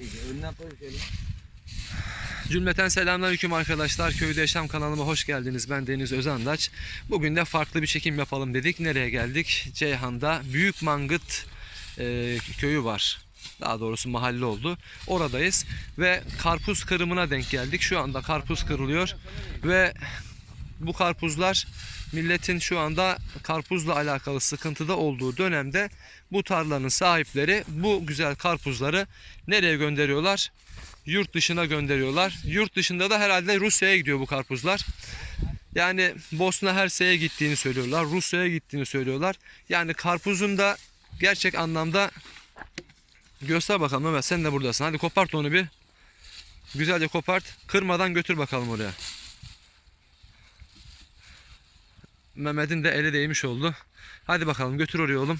Önüne. Cümleten selamünaleyküm arkadaşlar. Köyde Yaşam kanalıma hoş geldiniz. Ben Deniz Özandaç. Bugün de farklı bir çekim yapalım dedik. Nereye geldik? Ceyhan'da Büyük Mangıt e, köyü var. Daha doğrusu mahalle oldu. Oradayız ve karpuz kırımına denk geldik. Şu anda karpuz kırılıyor ve bu karpuzlar milletin şu anda karpuzla alakalı sıkıntıda olduğu dönemde bu tarlanın sahipleri bu güzel karpuzları nereye gönderiyorlar? Yurt dışına gönderiyorlar. Yurt dışında da herhalde Rusya'ya gidiyor bu karpuzlar. Yani Bosna Hersek'e gittiğini söylüyorlar. Rusya'ya gittiğini söylüyorlar. Yani karpuzun da gerçek anlamda göster bakalım Mehmet sen de buradasın. Hadi kopart onu bir. Güzelce kopart. Kırmadan götür bakalım oraya. Mehmet'in de eli değmiş oldu. Hadi bakalım götür oraya oğlum.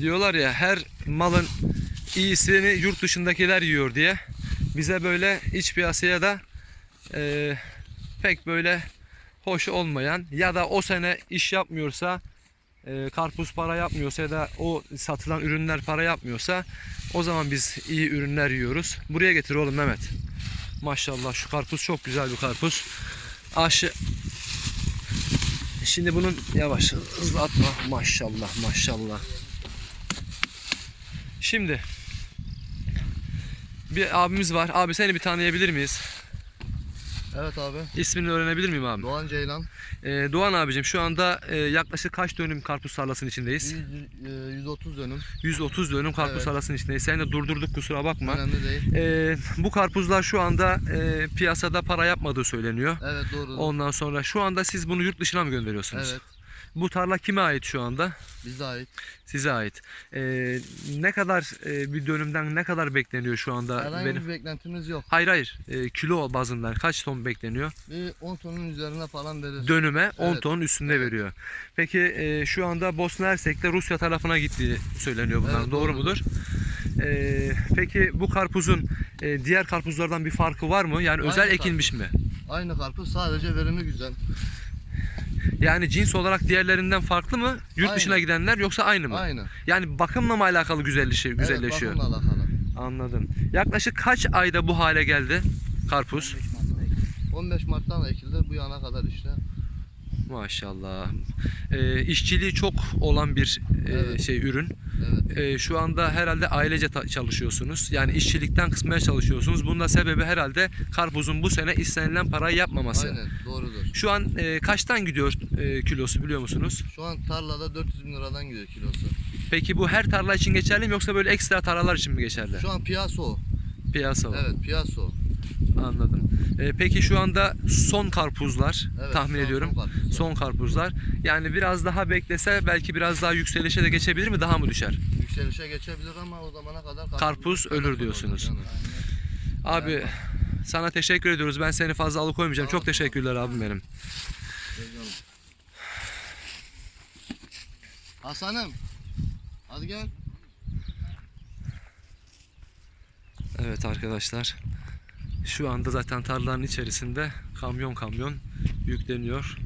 Diyorlar ya her malın iyisini yurt dışındakiler yiyor diye. Bize böyle iç piyasaya da eee, pek böyle hoş olmayan ya da o sene iş yapmıyorsa eee, karpuz para yapmıyorsa ya da o satılan ürünler para yapmıyorsa o zaman biz iyi ürünler yiyoruz. Buraya getir oğlum Mehmet. Maşallah şu karpuz çok güzel bir karpuz. Aşı Şimdi bunun yavaş hızlı atma. Maşallah maşallah. Şimdi bir abimiz var. Abi seni bir tanıyabilir miyiz? Evet abi. İsmini öğrenebilir miyim abi? Doğan Ceylan. Ee, Doğan abicim şu anda e, yaklaşık kaç dönüm karpuz tarlasının içindeyiz? 100, e, 130 dönüm. 130 dönüm karpuz Evet. tarlasının içindeyiz. Seni de durdurduk kusura bakma. Önemli değil. Ee, bu karpuzlar şu anda e, piyasada para yapmadığı söyleniyor. Evet doğru. Ondan sonra şu anda siz bunu yurt dışına mı gönderiyorsunuz? Evet. Bu tarla kime ait şu anda? Bize ait. Size ait. Ee, ne kadar e, bir dönümden ne kadar bekleniyor şu anda? Herhangi benim? bir beklentimiz yok. Hayır hayır. Ee, kilo bazından kaç ton bekleniyor? Bir 10 tonun üzerine falan verir. Dönüme 10 Evet. ton üstünde Evet. veriyor. Peki e, şu anda Bosna Hersek'te Rusya tarafına gittiği söyleniyor bunlar. Evet, Doğru doğrudur. mudur? Ee, peki bu karpuzun e, diğer karpuzlardan bir farkı var mı? Yani Aynı özel karpuz. ekilmiş mi? Aynı karpuz sadece verimi güzel. Yani cins olarak diğerlerinden farklı mı? Yurt Aynı. dışına gidenler yoksa aynı mı? Aynı. Yani bakımla mı alakalı güzelleşiyor, güzelleşiyor? Evet bakımla alakalı. Anladım. Yaklaşık kaç ayda bu hale geldi karpuz? 15 Mart'tan ekildi bu yana kadar işte. Maşallah. Ee, işçiliği çok olan bir e, Evet. şey ürün. Evet. Ee, şu anda herhalde ailece çalışıyorsunuz. Yani işçilikten kısmaya çalışıyorsunuz. Bunun da sebebi herhalde karpuzun bu sene istenilen parayı yapmaması. Aynen doğrudur. Şu an e, kaçtan gidiyor e, kilosu biliyor musunuz? Şu an tarlada 400 bin liradan gidiyor kilosu. Peki bu her tarla için geçerli mi yoksa böyle ekstra tarlalar için mi geçerli? Şu an piyasa o. Piyasa var. Evet piyasa o. Anladım. Ee, peki şu anda son karpuzlar Evet, tahmin ediyorum. son karpuz. Son karpuzlar. Yani biraz daha beklese belki biraz daha yükselişe de geçebilir mi? Daha mı düşer? Yükselişe geçebilir ama o zamana kadar Karpuz ölür diyorsunuz. Abi sana teşekkür ediyoruz. Ben seni fazla alıkoymayacağım. Tamam, Çok teşekkürler abim benim. Hasan'ım. Hadi gel. Evet arkadaşlar. Şu anda zaten tarlanın içerisinde kamyon kamyon yükleniyor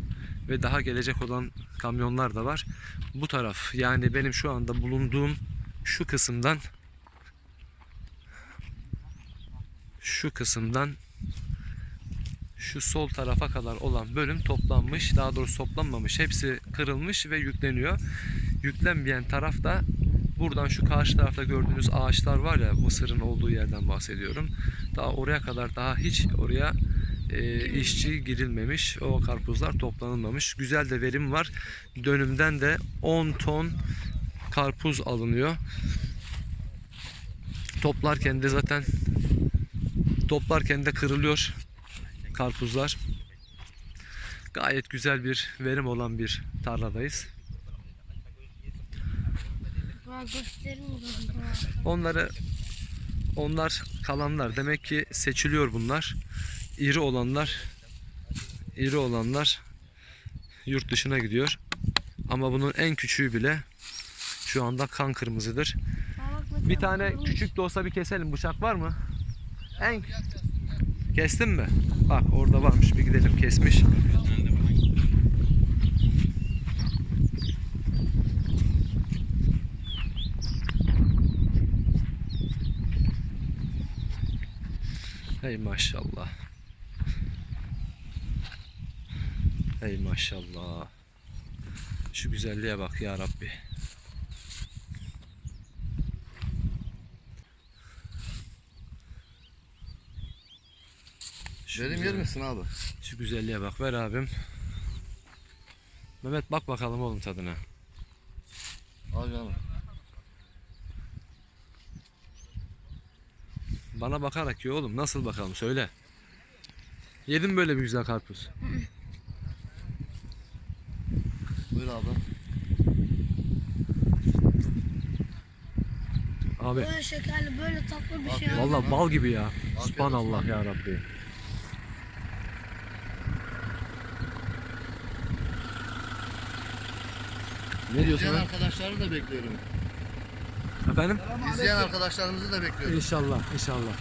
ve daha gelecek olan kamyonlar da var. Bu taraf yani benim şu anda bulunduğum şu kısımdan şu kısımdan şu sol tarafa kadar olan bölüm toplanmış. Daha doğrusu toplanmamış. Hepsi kırılmış ve yükleniyor. Yüklenmeyen taraf da buradan şu karşı tarafta gördüğünüz ağaçlar var ya mısırın olduğu yerden bahsediyorum. Daha oraya kadar daha hiç oraya e, işçi girilmemiş. O karpuzlar toplanılmamış. Güzel de verim var. Dönümden de 10 ton karpuz alınıyor. Toplarken de zaten toplarken de kırılıyor karpuzlar. Gayet güzel bir verim olan bir tarladayız. Misin? Onları onlar kalanlar demek ki seçiliyor bunlar. İri olanlar iri olanlar yurt dışına gidiyor. Ama bunun en küçüğü bile şu anda kan kırmızıdır. Bir tane küçük de olsa bir keselim. Bıçak var mı? En Kestin mi? Bak orada varmış bir gidelim kesmiş. Hey maşallah. Hey maşallah. Şu güzelliğe bak ya Rabbi. Şu yer güzel- misin abi? Şu güzelliğe bak ver abim. Mehmet bak bakalım oğlum tadına. Al canım. Bana bakarak ye oğlum. Nasıl bakalım söyle. Yedin böyle bir güzel karpuz. Buyur abi. Abi Böyle şekerli, böyle tatlı bir şey. Afiyet abi. vallahi bal gibi ya. olsun. Subhanallah ya Rabbi. Ne diyorsun İzleyen lan? arkadaşları da bekliyorum. Efendim? İzleyen arkadaşlarımızı da bekliyorum. İnşallah, inşallah.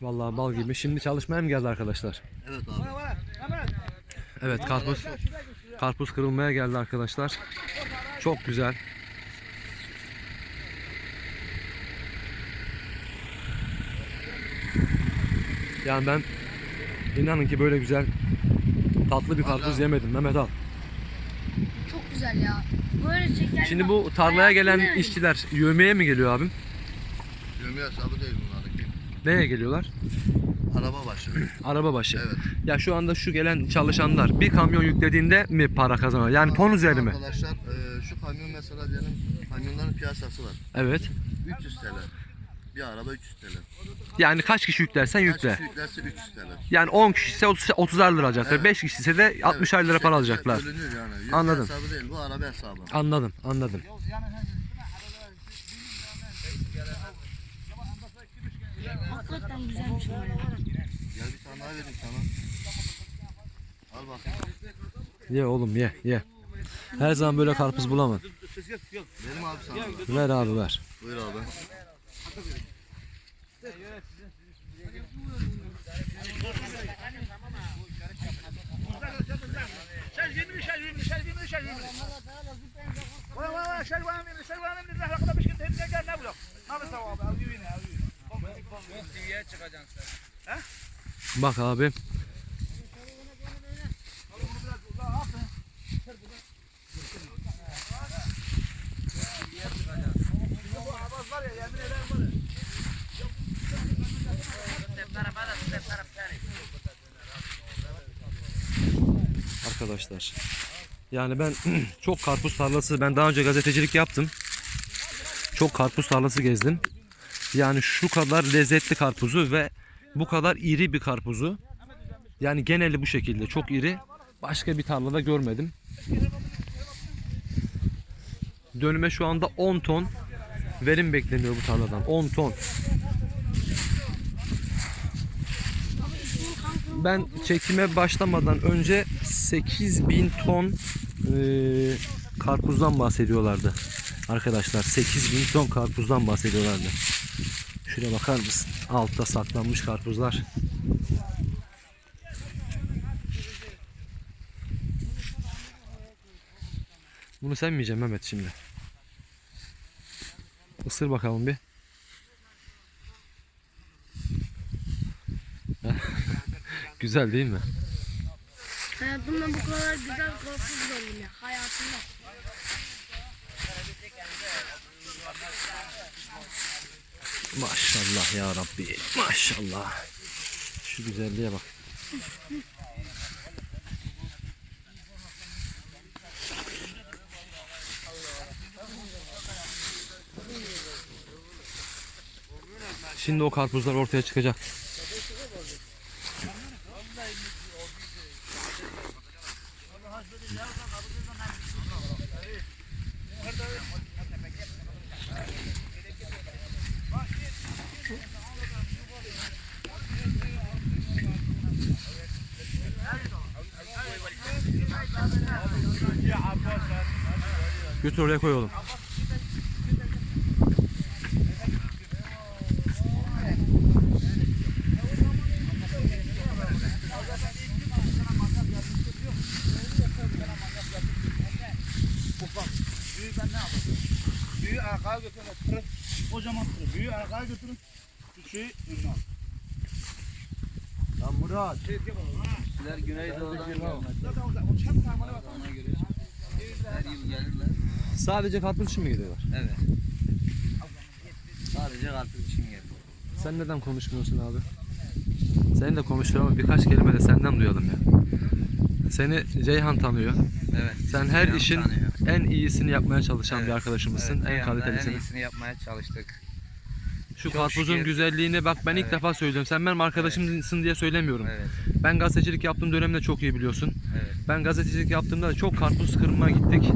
Vallahi bal gibi. Şimdi çalışmaya mı geldi arkadaşlar? Evet abi. Evet karpuz karpuz kırılmaya geldi arkadaşlar. Çok güzel. Yani ben inanın ki böyle güzel tatlı bir karpuz yemedim Mehmet al. Çok güzel ya. Böyle şekerli. Şimdi bu tarlaya gelen işçiler yövmeye mi geliyor abim? Gömü hesabı değil bunlardaki. Neye geliyorlar? Araba başı. Araba başı. Evet. Ya şu anda şu gelen çalışanlar bir kamyon yüklediğinde mi para kazanıyor? Yani ton üzeri mi? Arkadaşlar e, şu kamyon mesela diyelim kamyonların piyasası var. Evet. 300 TL. Bir araba 300 TL. Yani kaç kişi yüklersen Kaç yükle. kişi yüklerse 300 TL. Yani 10 kişi ise 30 30'ar lira alacaklar. Evet. 5 kişi ise de 60'ar lira para alacaklar. Bölünüyor yani. Anladım. hesabı değil bu araba hesabı. Anladım, anladım. Hakikaten güzelmiş ama ya. Gel bir tane daha vereyim sana. Al bakayım. Ye oğlum ye, ye. Her zaman böyle karpuz bulamam. Verim abi sana. Ver abi ver. Buyur abi. Bak abi. Arkadaşlar. Yani ben çok karpuz tarlası ben daha önce gazetecilik yaptım. Çok karpuz tarlası gezdim. Yani şu kadar lezzetli karpuzu ve bu kadar iri bir karpuzu yani geneli bu şekilde çok iri başka bir tarlada görmedim. Dönüme şu anda 10 ton verim bekleniyor bu tarladan. 10 ton. Ben çekime başlamadan önce 8000 ton eee, karpuzdan bahsediyorlardı. Arkadaşlar 8000 ton karpuzdan bahsediyorlardı. Şuraya bakar mısın? Altta saklanmış karpuzlar. Bunu sen mi yiyeceksin Mehmet şimdi? Isır bakalım bir. Güzel değil mi? Hayatımda bu kadar güzel gördüm ya. Hayatımda. Maşallah ya Rabbi. Maşallah. Şu güzelliğe bak. Şimdi o karpuzlar ortaya çıkacak. Götürün. Tırı. Kocaman tırı. Büyüğü arkaya götürün. Küçüğü önüne al. Lan Murat. Sizler Güneydoğu'dan gelmez. Göre her yıl gelirler. Sadece karpuz için mi geliyorlar? Evet. Sadece karpuz için gelir. Sen neden konuşmuyorsun abi? Seni de konuşuyor ama birkaç kelime de senden duyalım ya. Seni Ceyhan tanıyor. Evet. Sen her Ceyhan işin tanıyor. En iyisini yapmaya çalışan bir Evet, arkadaşımızsın. Evet, en Ceyhan'da En kalitelisini. iyisini yapmaya çalıştık. Şu Çok karpuzun şükür. güzelliğini bak ben ilk Evet. defa söylüyorum. Sen benim arkadaşımsın diye söylemiyorum. Evet. Ben gazetecilik yaptığım dönemde çok iyi biliyorsun. Evet. Ben gazetecilik yaptığımda da çok karpuz kırmaya gittik.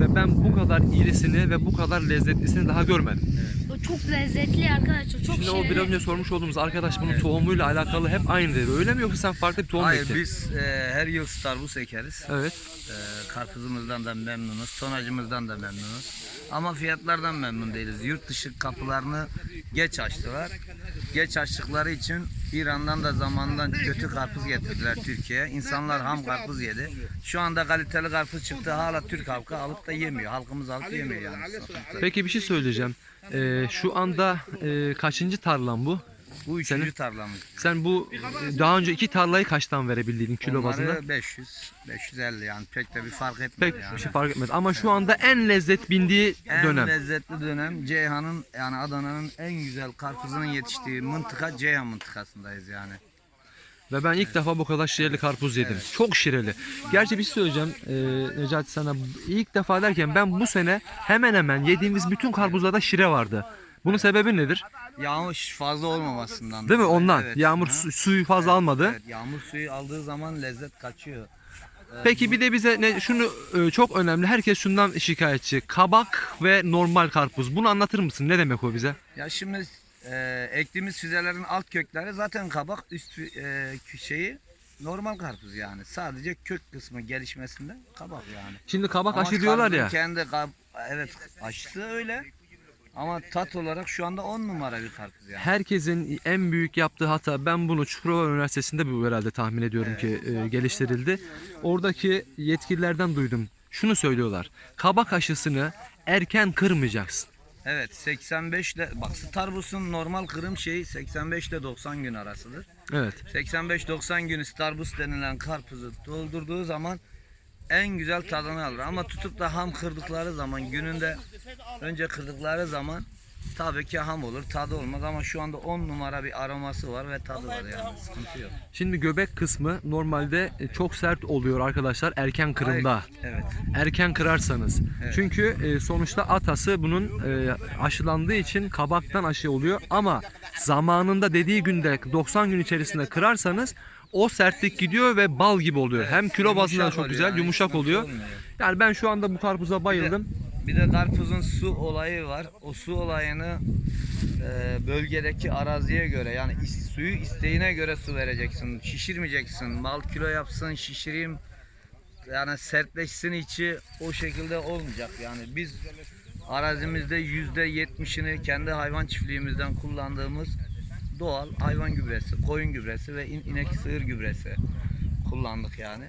Ve ben bu kadar irisini ve bu kadar lezzetlisini daha görmedim. O çok lezzetli arkadaşlar. Çok Şimdi o şirin. biraz önce sormuş olduğumuz arkadaş bunun Evet. tohumuyla alakalı hep aynı dedi. Öyle mi yoksa sen farklı bir tohum Hayır ektin? biz e, her yıl starbus ekeriz. Evet. E, karpuzumuzdan da memnunuz. Tonajımızdan da memnunuz. Ama fiyatlardan memnun değiliz. Yurt dışı kapılarını geç açtılar. Geç açtıkları için İran'dan da zamandan kötü karpuz getirdiler Türkiye'ye. İnsanlar ham karpuz yedi. Şu anda kaliteli karpuz çıktı. Hala Türk halkı alıp da yemiyor. Halkımız alıp yemiyor yani. Peki bir şey söyleyeceğim. Ee, şu anda e, kaçıncı tarlan bu? Bu üçüncü Senin- tarlamız. Sen bu e, daha önce iki tarlayı kaçtan verebildiydin kilo bazında? Onları 500, 550 yani pek de bir fark etmiyor Pek yani. bir şey fark etmez. Ama şu anda en lezzet bindiği En dönem. lezzetli dönem Ceyhan'ın yani Adana'nın en güzel karpuzunun yetiştiği mıntıka Ceyhan mıntıkasındayız yani. Ve ben ilk defa bu kadar şireli karpuz yedim. Çok şireli. Gerçi bir şey söyleyeceğim e, Necati sana. İlk defa derken ben bu sene hemen hemen yediğimiz bütün karpuzlarda şire vardı. Bunun sebebi nedir? Yağmur fazla olmamasından. Değil mi? Ondan. Evet. Yağmur su- suyu fazla almadı. Evet, yağmur suyu aldığı zaman lezzet kaçıyor. Ee, Peki bir de bize ne şunu e, çok önemli. Herkes şundan şikayetçi. Kabak ve normal karpuz. Bunu anlatır mısın? Ne demek o bize? Ya şimdi e, ektiğimiz füzelerin alt kökleri zaten kabak üst e, şeyi normal karpuz yani. Sadece kök kısmı gelişmesinde kabak yani. Şimdi kabak Ama aşı diyorlar ya. Kendi kab- evet aşısı öyle. Ama tat olarak şu anda 10 numara bir karpuz yani. Herkesin en büyük yaptığı hata ben bunu Çukurova Üniversitesi'nde bu herhalde tahmin ediyorum ki e, geliştirildi. Oradaki yetkililerden duydum. Şunu söylüyorlar. Kabak aşısını erken kırmayacaksın. Evet 85 ile bak Starbus'un normal kırım şeyi 85 ile 90 gün arasıdır. Evet. 85-90 günü Starbus denilen karpuzu doldurduğu zaman en güzel tadını alır. Ama tutup da ham kırdıkları zaman gününde önce kırdıkları zaman tabii ki ham olur tadı olmaz ama şu anda 10 numara bir aroması var ve tadı var yani sıkıntı yok. Şimdi göbek kısmı normalde e, çok sert oluyor arkadaşlar erken kırımda. Evet. Erken kırarsanız. Evet. Çünkü e, sonuçta atası bunun e, aşılandığı için kabaktan aşı oluyor ama zamanında dediği günde 90 gün içerisinde kırarsanız o sertlik gidiyor ve bal gibi oluyor. Hem kilo bazında çok güzel, yani, yumuşak oluyor. Yani ben şu anda bu karpuza bayıldım. Bir de karpuzun su olayı var. O su olayını e, bölgedeki araziye göre yani is- suyu isteğine göre su vereceksin. Şişirmeyeceksin. Mal kilo yapsın, şişireyim. Yani sertleşsin içi o şekilde olmayacak. Yani biz arazimizde yüzde yetmişini kendi hayvan çiftliğimizden kullandığımız doğal hayvan gübresi, koyun gübresi ve in- inek sığır gübresi kullandık yani.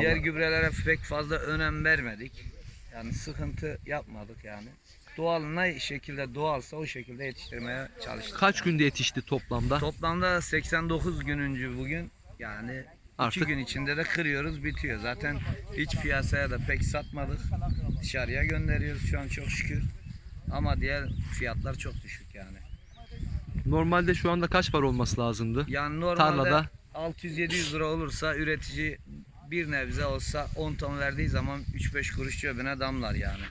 Diğer gübrelere pek fazla önem vermedik. Yani sıkıntı yapmadık yani. Doğal ne şekilde doğalsa o şekilde yetiştirmeye çalıştık. Kaç yani. günde yetişti toplamda? Toplamda 89 gününcü bugün yani Artık- iki gün içinde de kırıyoruz bitiyor. Zaten hiç piyasaya da pek satmadık. Dışarıya gönderiyoruz şu an çok şükür. Ama diğer fiyatlar çok düşük yani. Normalde şu anda kaç para olması lazımdı? Yani normalde Tarlada 600-700 lira olursa üretici bir nebze olsa 10 ton verdiği zaman 3-5 kuruş cebine damlar yani.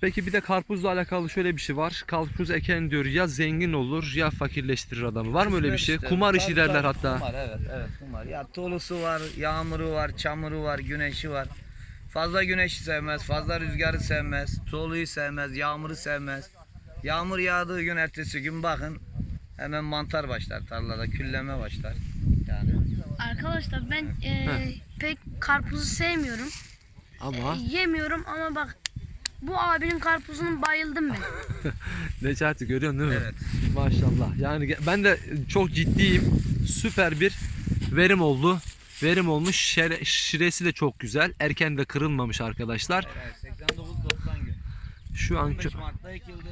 Peki bir de karpuzla alakalı şöyle bir şey var. Karpuz eken diyor ya zengin olur ya fakirleştirir adamı. Var mı öyle bir şey? İşte, Kumar işi derler hatta. Kumar evet evet kumar. Ya tolusu var, yağmuru var, çamuru var, güneşi var. Fazla güneşi sevmez, fazla rüzgarı sevmez, toluyu sevmez, yağmuru sevmez. Yağmur yağdığı gün ertesi gün bakın hemen mantar başlar tarlada, külleme başlar. Arkadaşlar ben e, pek karpuzu sevmiyorum. Ama E, yemiyorum ama bak bu abinin karpuzunu bayıldım ben. Necati görüyorsun değil mi? evet. Maşallah. Yani ben de çok ciddiyim. Süper bir verim oldu. Verim olmuş. Şere- şiresi de çok güzel. Erken de kırılmamış arkadaşlar. 89-90 gün. Şu an 15 Mart'ta ekildi.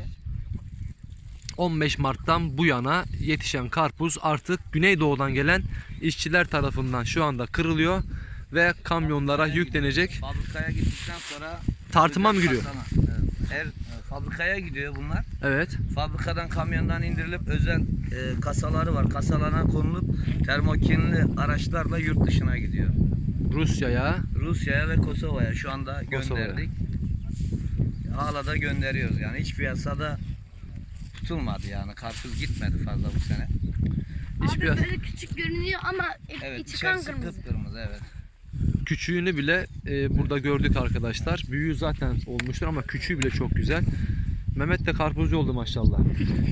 15 Mart'tan bu yana yetişen karpuz artık Güneydoğu'dan gelen işçiler tarafından şu anda kırılıyor ve kamyonlara yüklenecek. Fabrikaya gittikten sonra Tartıma mı giriyor? Her fabrikaya gidiyor bunlar. Evet. Fabrikadan kamyondan indirilip özel e, kasaları var. Kasalarına konulup termokinli araçlarla yurt dışına gidiyor. Rusya'ya Rusya'ya ve Kosova'ya şu anda Kosova'ya. gönderdik. Hala da gönderiyoruz yani. Hiç piyasada tutulmadı yani. Karpuz gitmedi fazla bu sene. hiçbir Abi böyle küçük görünüyor ama Evet içi kan kırmızı. kıpkırmızı evet. küçüğünü bile e, burada gördük arkadaşlar. Büyüğü zaten olmuştur ama küçüğü bile çok güzel. Mehmet de karpuzcu oldu maşallah.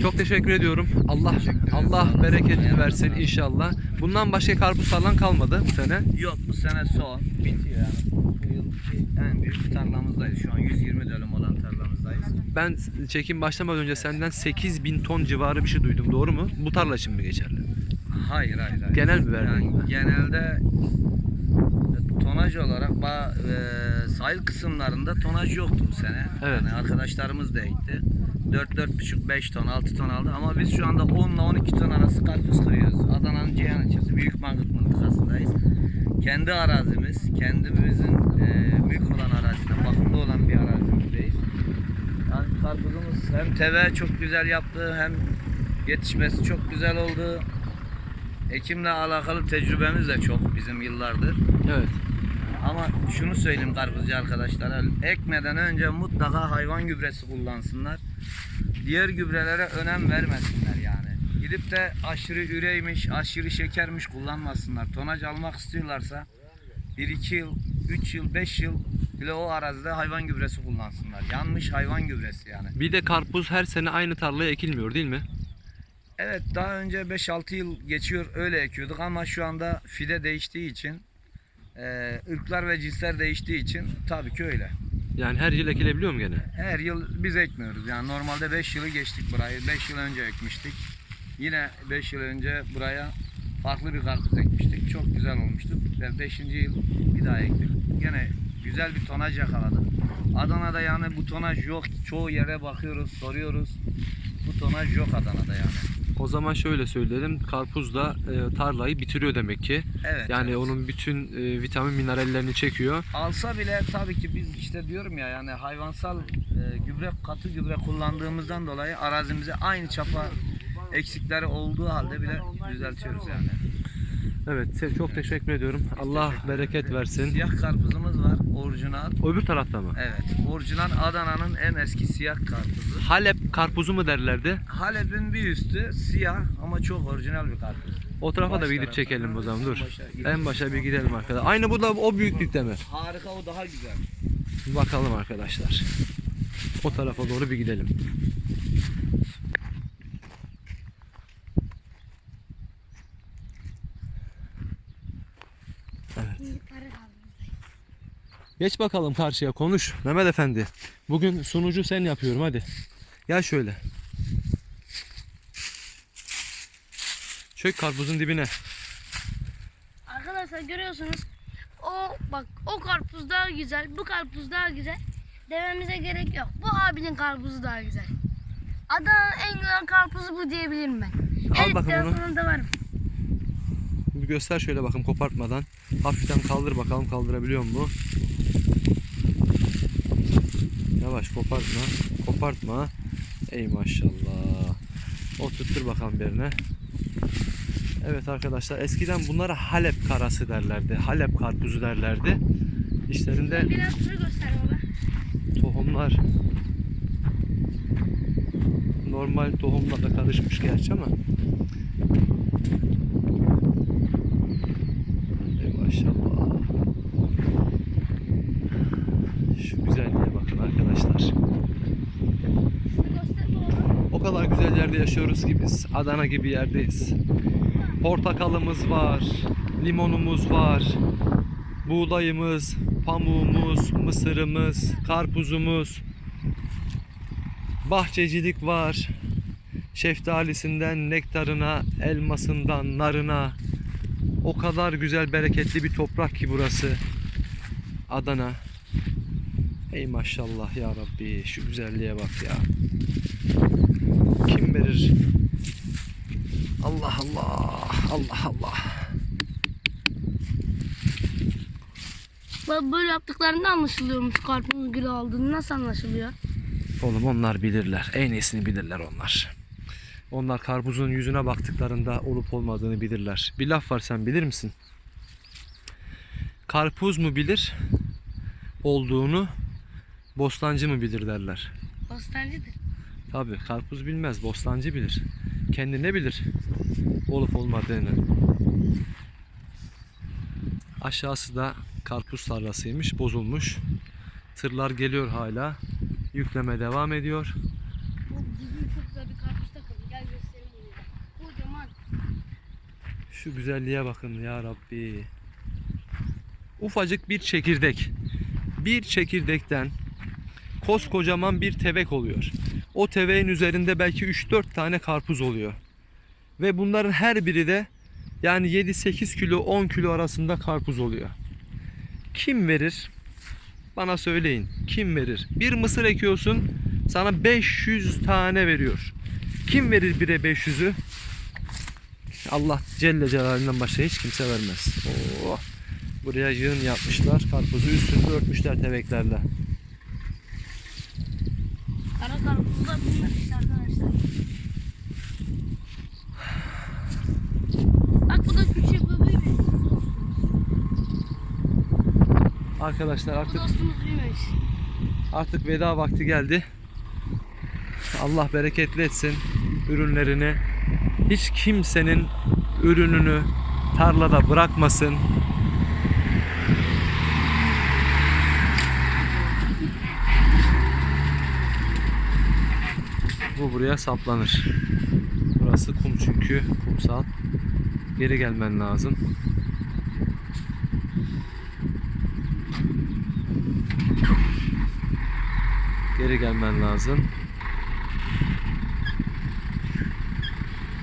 Çok teşekkür ediyorum. Allah Teşekkür. Allah bereketini versin inşallah. Bundan başka karpuz falan kalmadı bu sene. Yok bu sene son bitiyor yani. Bu yıl en büyük tarlamızdayız. Şu an 120 dönüm olan. Ben çekim başlamadan önce senden 8000 ton civarı bir şey duydum. Doğru mu? Bu tarla için mi geçerli? Hayır hayır. hayır. Genel mi verdin? Yani genelde e, tonaj olarak ba, e, sahil kısımlarında tonaj yoktu bu sene. Evet. Yani arkadaşlarımız da ekti. 4 4,5 5 ton 6 ton aldı ama biz şu anda 10 ile 12 ton arası karpuz kırıyoruz. Adana'nın Ceyhan ilçesi Büyük Mangıt mıntıkasındayız. Kendi arazimiz, kendimizin e, büyük olan arazide, bakımlı olan bir arazimizdeyiz. Karpuzumuz hem teve çok güzel yaptı hem yetişmesi çok güzel oldu. Ekimle alakalı tecrübemiz de çok bizim yıllardır. Evet. Ama şunu söyleyeyim karpuzcu arkadaşlara. Ekmeden önce mutlaka hayvan gübresi kullansınlar. Diğer gübrelere önem vermesinler yani. Gidip de aşırı üreymiş, aşırı şekermiş kullanmasınlar. Tonaj almak istiyorlarsa 1-2 yıl, 3 yıl, 5 yıl bile o arazide hayvan gübresi kullansınlar. Yanmış hayvan gübresi yani. Bir de karpuz her sene aynı tarlaya ekilmiyor değil mi? Evet daha önce 5-6 yıl geçiyor öyle ekiyorduk ama şu anda fide değiştiği için e, ırklar ve cinsler değiştiği için tabii ki öyle. Yani her yıl ekilebiliyor mu gene? Her yıl biz ekmiyoruz. Yani normalde 5 yılı geçtik burayı. 5 yıl önce ekmiştik. Yine 5 yıl önce buraya farklı bir karpuz ekmiştik. Çok güzel olmuştu. Ve 5. yıl bir daha ektik. Yine güzel bir tonaj yakaladık. Adana'da yani bu tonaj yok. Çoğu yere bakıyoruz, soruyoruz. Bu tonaj yok Adana'da yani. O zaman şöyle söyleyelim. Karpuz da e, tarlayı bitiriyor demek ki. Evet. Yani evet. onun bütün e, vitamin minerallerini çekiyor. Alsa bile tabii ki biz işte diyorum ya yani hayvansal e, gübre katı gübre kullandığımızdan dolayı arazimize aynı çapa eksikleri olduğu halde bile düzeltiyoruz yani. Evet çok teşekkür ediyorum. Allah bereket versin. Siyah karpuzumuz var orijinal. Öbür tarafta mı? Evet orijinal Adana'nın en eski siyah karpuzu. Halep karpuzu mu derlerdi? Halep'in bir üstü siyah ama çok orijinal bir karpuz. O tarafa da Baş bir gidip çekelim o zaman dur. En başa. En başa bir gidelim arkadaşlar. Aynı bu da o büyüklükte mi? Harika o daha güzel. Bir bakalım arkadaşlar. O tarafa doğru bir gidelim. Geç bakalım karşıya konuş Mehmet Efendi. Bugün sunucu sen yapıyorum hadi. Gel şöyle. Çök karpuzun dibine. Arkadaşlar görüyorsunuz. O bak o karpuz daha güzel. Bu karpuz daha güzel. Dememize gerek yok. Bu abinin karpuzu daha güzel. Adana'nın en güzel karpuzu bu diyebilirim ben. Al evet, bakalım onu. telefonumda varım. Bir göster şöyle bakın kopartmadan. Hafiften kaldır bakalım kaldırabiliyor mu? Yavaş kopartma. Kopartma. Ey maşallah. Oturttur bakalım birine. Evet arkadaşlar eskiden bunlara Halep karası derlerdi. Halep karpuzu derlerdi. İşlerinde Biraz şunu göster baba. tohumlar normal tohumla da karışmış gerçi ama Ey maşallah şu güzelliğe bakın arkadaşlar Şunu göster baba. o kadar güzel yerde yaşıyoruz ki Adana gibi yerdeyiz portakalımız var limonumuz var buğdayımız pamuğumuz mısırımız karpuzumuz bahçecilik var. Şeftalisinden nektarına, elmasından narına. O kadar güzel bereketli bir toprak ki burası. Adana. Ey maşallah ya Rabbi şu güzelliğe bak ya. Kim verir? Allah Allah. Allah Allah. Bak böyle yaptıklarında anlaşılıyormuş karpuz gülü aldığını nasıl anlaşılıyor? Oğlum onlar bilirler. En iyisini bilirler onlar. Onlar karpuzun yüzüne baktıklarında olup olmadığını bilirler. Bir laf var sen bilir misin? Karpuz mu bilir olduğunu bostancı mı bilir derler. Bostancıdır. Tabi karpuz bilmez, bostancı bilir. Kendi ne bilir olup olmadığını. Aşağısı da karpuz tarlasıymış, bozulmuş. Tırlar geliyor hala. Yükleme devam ediyor. Şu güzelliğe bakın ya Rabbi. Ufacık bir çekirdek. Bir çekirdekten koskocaman bir tevek oluyor. O teveğin üzerinde belki 3-4 tane karpuz oluyor. Ve bunların her biri de yani 7-8 kilo 10 kilo arasında karpuz oluyor. Kim verir? Bana söyleyin. Kim verir? Bir mısır ekiyorsun sana 500 tane veriyor. Kim verir bire 500'ü? Allah Celle Celaluhu'ndan başka hiç kimse vermez. Oo. Buraya yığın yapmışlar. Karpuzu üstünde örtmüşler teveklerle. Kara karpuzu da bunlar işte arkadaşlar. Bak bu da küçük bu büyümüş. Arkadaşlar Bu artık dostumuz büyümüş. artık veda vakti geldi. Allah bereketli etsin ürünlerini. Hiç kimsenin ürününü tarlada bırakmasın. Bu buraya saplanır. Burası kum çünkü kumsal. Geri gelmen lazım. Geri gelmen lazım.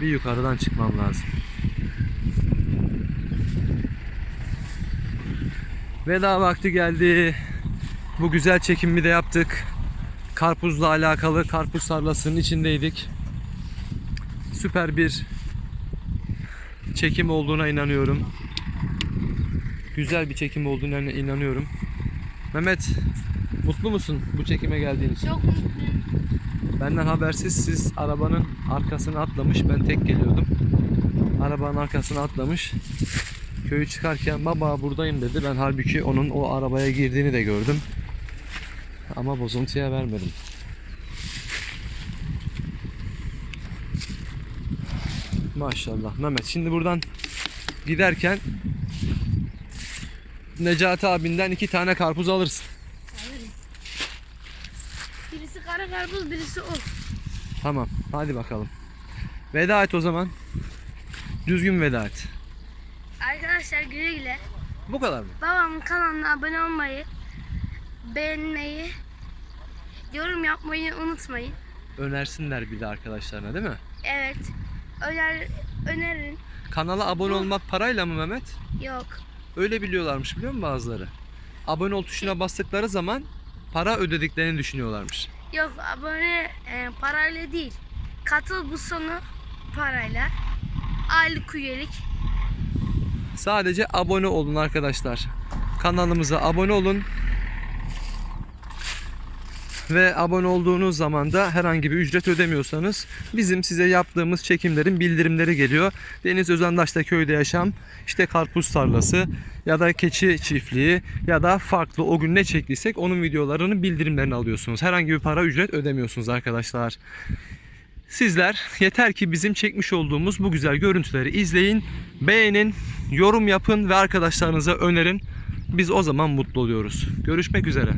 Bir yukarıdan çıkmam lazım. Veda vakti geldi. Bu güzel çekimi de yaptık. Karpuzla alakalı karpuz tarlasının içindeydik. Süper bir çekim olduğuna inanıyorum. Güzel bir çekim olduğuna inanıyorum. Mehmet mutlu musun bu çekime geldiğin için? Çok mutluyum. Benden habersiz siz arabanın arkasına atlamış. Ben tek geliyordum. Arabanın arkasına atlamış. Köyü çıkarken baba buradayım dedi. Ben halbuki onun o arabaya girdiğini de gördüm. Ama bozuntuya vermedim. Maşallah. Mehmet şimdi buradan giderken Necati abinden iki tane karpuz alırsın. Alırım. Birisi kara karpuz, birisi o. Tamam. Hadi bakalım. Veda et o zaman. Düzgün veda et. Arkadaşlar güle güle. Bu kadar mı? Babamın kanalına abone olmayı, beğenmeyi, yorum yapmayı unutmayın. Önersinler bir de arkadaşlarına değil mi? Evet. Öner, önerin. Kanala abone olmak parayla mı Mehmet? Yok. Öyle biliyorlarmış biliyor musun bazıları? Abone ol tuşuna bastıkları zaman para ödediklerini düşünüyorlarmış. Yok abone e, parayla değil. Katıl bu sonu parayla. Aylık üyelik. Sadece abone olun arkadaşlar. Kanalımıza abone olun. Ve abone olduğunuz zaman da herhangi bir ücret ödemiyorsanız bizim size yaptığımız çekimlerin bildirimleri geliyor. Deniz Özandaş'ta köyde yaşam, işte karpuz tarlası ya da keçi çiftliği ya da farklı o gün ne çektiysek onun videolarının bildirimlerini alıyorsunuz. Herhangi bir para ücret ödemiyorsunuz arkadaşlar. Sizler yeter ki bizim çekmiş olduğumuz bu güzel görüntüleri izleyin, beğenin, yorum yapın ve arkadaşlarınıza önerin. Biz o zaman mutlu oluyoruz. Görüşmek üzere.